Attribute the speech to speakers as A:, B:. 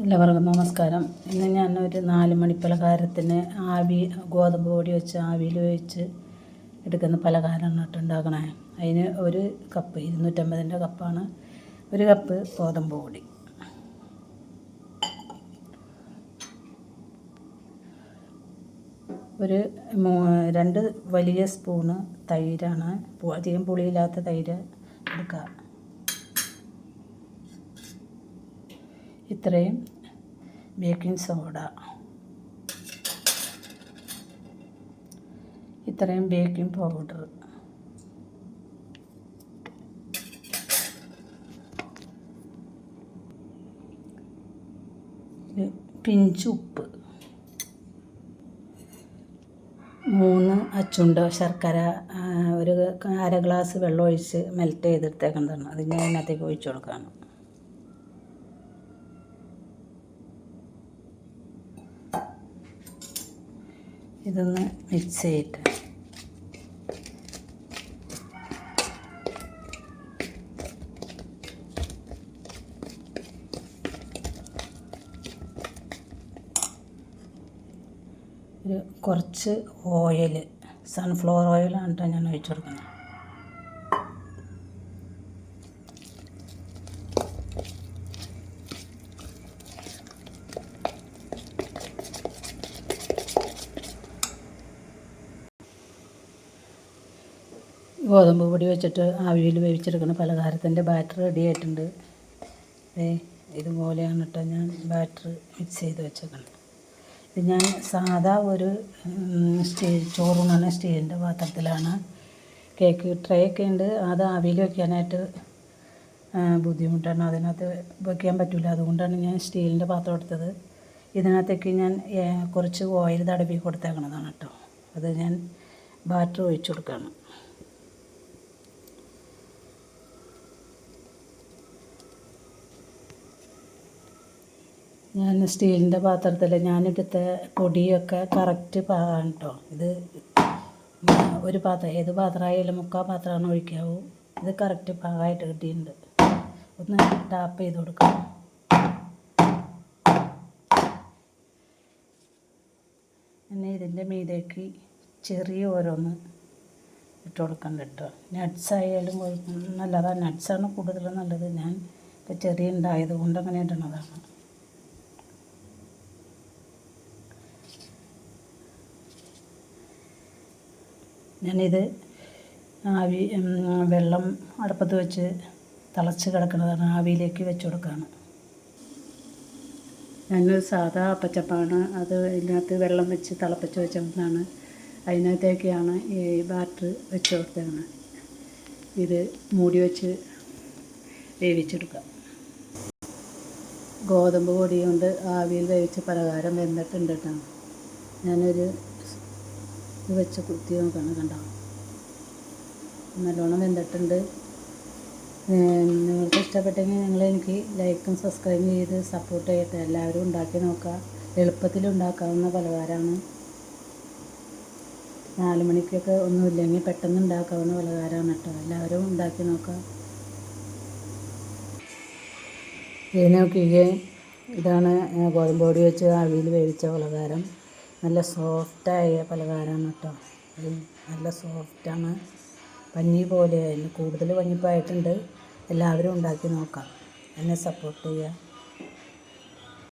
A: എല്ലാവർക്കും നമസ്കാരം. ഇന്ന് ഞാൻ ഒരു നാല് മണി പലഹാരത്തിന് ആവി ഗോതമ്പ് പൊടി വെച്ച് ആവിയിൽ വെച്ച് എടുക്കുന്ന പലഹാരമാണ് ഇട്ടുണ്ടാക്കണേ അതിന് ഒരു കപ്പ് ഇരുന്നൂറ്റമ്പതിന്റെ കപ്പാണ്. ഒരു കപ്പ് ഗോതമ്പ് പൊടി. ഒരു രണ്ട് വലിയ സ്പൂണ് തൈരാണ്. അധികം പുളിയില്ലാത്ത തൈര് എടുക്കുക. ഇത്രയും ബേക്കിംഗ് സോഡ. ഇത്രയും ബേക്കിംഗ് പൗഡർ. പിഞ്ച് ഉപ്പ്. മൂന്ന് അച്ചുണ്ട ശർക്കര ഒരു അര ഗ്ലാസ് വെള്ളം ഒഴിച്ച് മെൽറ്റ് ചെയ്തെടുത്തേക്കുന്നതാണ്. അത് ഞാൻ അതിനകത്തേക്ക് ഒഴിച്ചു കൊടുക്കുകയാണ്. ഇതൊന്ന് മിക്സ് ചെയ്തിട്ട്. ഒരു കുറച്ച് ഓയിൽ സൺഫ്ലവർ ഓയിലാണ് കേട്ടോ ഞാൻ ഒഴിച്ചു കൊടുക്കുന്നത്. ഗോതമ്പ് പൊടി വെച്ചിട്ട് ആവിയിൽ വേവിച്ചെടുക്കുന്ന പലഹാരത്തിന്റെ ബാറ്റർ റെഡി ആയിട്ടുണ്ട്. ഇതുപോലെയാണ് കേട്ടോ ഞാൻ ബാറ്റർ മിക്സ് ചെയ്ത് വെച്ചേക്കുന്നത് ഇത് ഞാൻ സാധാ ഒരു സ്റ്റീൽ ചോറുണ്ണുന്ന സ്റ്റീലിന്റെ പാത്രത്തിലാണ് കേക്ക് ട്രേ ഒക്കെ ഉണ്ട്. അത് ആവിയിൽ വയ്ക്കാനായിട്ട് ബുദ്ധിമുട്ടാണ്. അതിനകത്ത് വയ്ക്കാൻ പറ്റില്ല അതുകൊണ്ടാണ് ഞാൻ സ്റ്റീലിന്റെ പാത്രം എടുത്തത്. ഇതിനകത്തേക്ക് ഞാൻ കുറച്ച് ഓയിൽ തടവി കൊടുത്തേക്കണതാണ് കേട്ടോ അത് ഞാൻ ബാറ്റർ ഒഴിച്ചു കൊടുക്കുകയാണ് ഞാൻ സ്റ്റീലിന്റെ പാത്രത്തിൽ ഞാനെടുത്ത പൊടിയൊക്കെ കറക്റ്റ് പാകാണ് കേട്ടോ ഇത് ഒരു പാത്രം ഏത് പാത്രമായാലും മുക്കാൽ പാത്രമാണ് ഒഴിക്കാവൂ. ഇത് കറക്റ്റ് പാകമായിട്ട് കിട്ടിയിട്ടുണ്ട്. ഒന്ന് ടാപ്പ് ചെയ്ത് കൊടുക്കാം. പിന്നെ ഇതിന്റെ മീതേക്ക് ചെറിയ ഓരോന്ന് ഇട്ട് കൊടുക്കണ്ട കേട്ടോ. നട്ട്സ് ആയാലും നല്ലതാണ് നട്ട്സാണ് കൂടുതൽ നല്ലത്. ഞാൻ ഇപ്പോൾ ചെറിയ ഉണ്ടായത് കൊണ്ട് അങ്ങനെ ഇടണതാണ്. ഞാനിത് ആവി വെള്ളം അടുപ്പത്ത് വെച്ച് തിളച്ച് കിടക്കുന്നതാണ് ആവിയിലേക്ക് വെച്ച് കൊടുക്കുകയാണ് ഞാനൊരു സാധാ അപ്പച്ചപ്പാണ്. അത് ഇതിനകത്ത് വെള്ളം വെച്ച് തിളപ്പിച്ച് വെച്ചതാണ്. അതിനകത്തേക്കാണ് ഈ ബാറ്റർ വെച്ച് കൊടുത്തതാണ്. ഇത് മൂടി വെച്ച് വേവിച്ചെടുക്കാം ഗോതമ്പ് പൊടി കൊണ്ട് ആവിയിൽ വേവിച്ച പലഹാരം വെന്തിട്ടുണ്ട് കേട്ടോ. ഞാനൊരു ഇത് വെച്ച് കുത്തി നോക്കണം കണ്ടോ? നല്ലോണം വെന്തിട്ടുണ്ട്. നിങ്ങൾക്ക് ഇഷ്ടപ്പെട്ടെങ്കിൽ നിങ്ങൾ എനിക്ക് ലൈക്കും സബ്സ്ക്രൈബ് ചെയ്ത് സപ്പോർട്ട് ചെയ്യട്ടെ. എല്ലാവരും ഉണ്ടാക്കി നോക്കുക. എളുപ്പത്തിൽ ഉണ്ടാക്കാവുന്ന പലഹാരമാണ്. നാല് മണിക്കൊക്കെ ഒന്നുമില്ലെങ്കിൽ പെട്ടെന്ന് ഉണ്ടാക്കാവുന്ന പലഹാരമാണ് കേട്ടോ. എല്ലാവരും ഉണ്ടാക്കി നോക്കുക. ഇത് നോക്കിയേ ഇതാണ് ഗോതമ്പോടി ഗോതമ്പ് പൊടി വെച്ച് ആവിയിൽ വേവിച്ച പലഹാരം. നല്ല സോഫ്റ്റായ പലഹാരമാണ് കേട്ടോ. നല്ല സോഫ്റ്റാണ് പഞ്ഞി പോലെ കൂടുതൽ പഞ്ഞിപ്പായിട്ടുണ്ട്. എല്ലാവരും ഉണ്ടാക്കി നോക്കാം. എന്നെ സപ്പോർട്ട് ചെയ്യുക